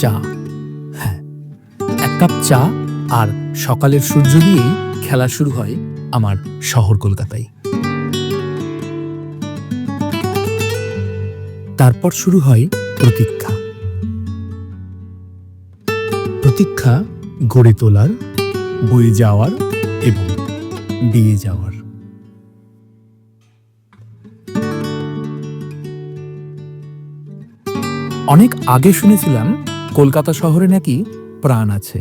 চা। হ্যাঁ এক কাপ চা আর সকালের সূর্য দিয়েই খেলা শুরু হয় আমার শহর কলকাতায়। তারপর শুরু হয় প্রতীক্ষা। প্রতীক্ষা গড়ে তোলার, বয়ে যাওয়ার এবং দিয়ে যাওয়ার। অনেক আগে শুনেছিলাম কলকাতা শহরে নাকি প্রাণ আছে?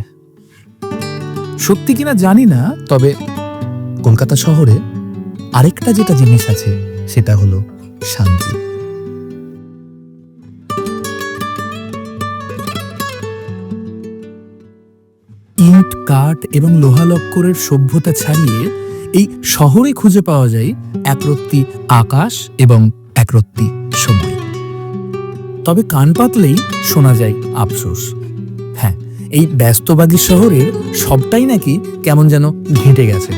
সত্যি কিনা জানি না, তবে কলকাতা শহরে আরেকটা যেটা জিনিস আছে, সেটা হলো শান্তি। ইট, কাঠ এবং লোহালক্করের সভ্যতা ছাড়িয়ে এই শহরে খুঁজে পাওয়া যায় একরত্তি আকাশ এবং একরত্তি সময়। তবে কান পাতলেই শোনা যায় আফসোস। হ্যাঁ এই ব্যস্তবাদী শহরে সবটাই নাকি কেমন যেন ঘেঁটে গেছে।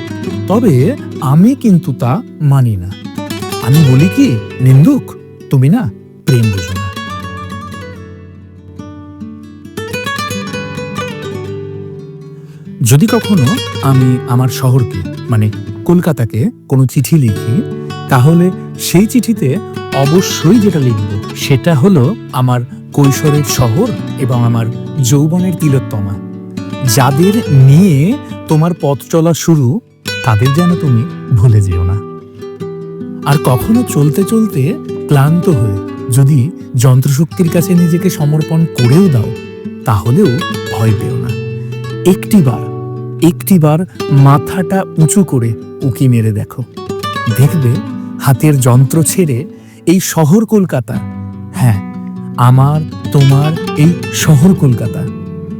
তবে আমি কিন্তু তা মানি না। আমি বলি কি, নিন্দুক? তুমি না প্রেম বুঝো না। যদি কখনো আমি আমার শহরকে মানে কলকাতাকে কোনো চিঠি লিখি তাহলে সেই চিঠিতে অবশ্যই যেটা লিখব, সেটা হলো আমার কৈশোরের শহর এবং আমার যৌবনের তিলোত্তমা। যাদের নিয়ে তোমার পথ চলা শুরু, তাদের যেন তুমি ভুলে যেও না। আর কখনো চলতে চলতে ক্লান্ত হয়ে যদি যন্ত্রশক্তির কাছে নিজেকে সমর্পণ করেও দাও, তাহলেও ভয় পেও না। একটিবার একটিবার মাথাটা উঁচু করে উকি মেরে দেখো। দেখবে হাতের যন্ত্র ছেড়ে এই শহর কলকাতা। হ্যাঁ আমার, তোমার এই শহর কলকাতা।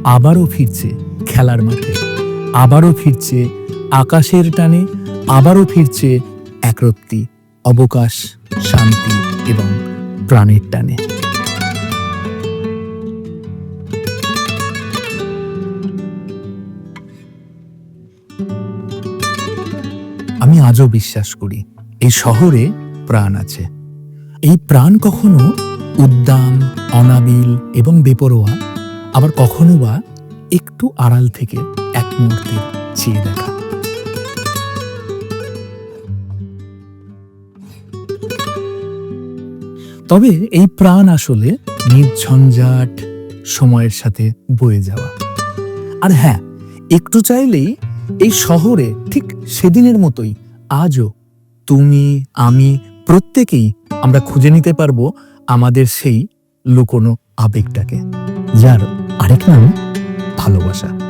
আবারও ফিরছে খেলার মাঠে। আবারও ফিরছে আকাশের টানে। আবারও ফিরছে একরত্তি অবকাশ, শান্তি এবং প্রাণের টানে। আমি আজও বিশ্বাস করি এই শহরে প্রাণ আছে। এই প্রাণ কখনো উদ্দাম, অনাবিল এবং বেপরোয়া, আবার কখনো বা একটু আড়াল থেকে এক মুহূর্তে চেয়ে দেখা। তবে এই প্রাণ আসলে নির্ঝঞ্ঝাট সময়ের সাথে বয়ে যাওয়া। আর হ্যাঁ একটু চাইলেই এই শহরে ঠিক সেদিনের মতোই আজও তুমি, আমি, প্রত্যেকেই আমরা খুঁজে নিতে পারব আমাদের সেই লুকোনো আবেগটাকে, যার আরেক নাম ভালোবাসা।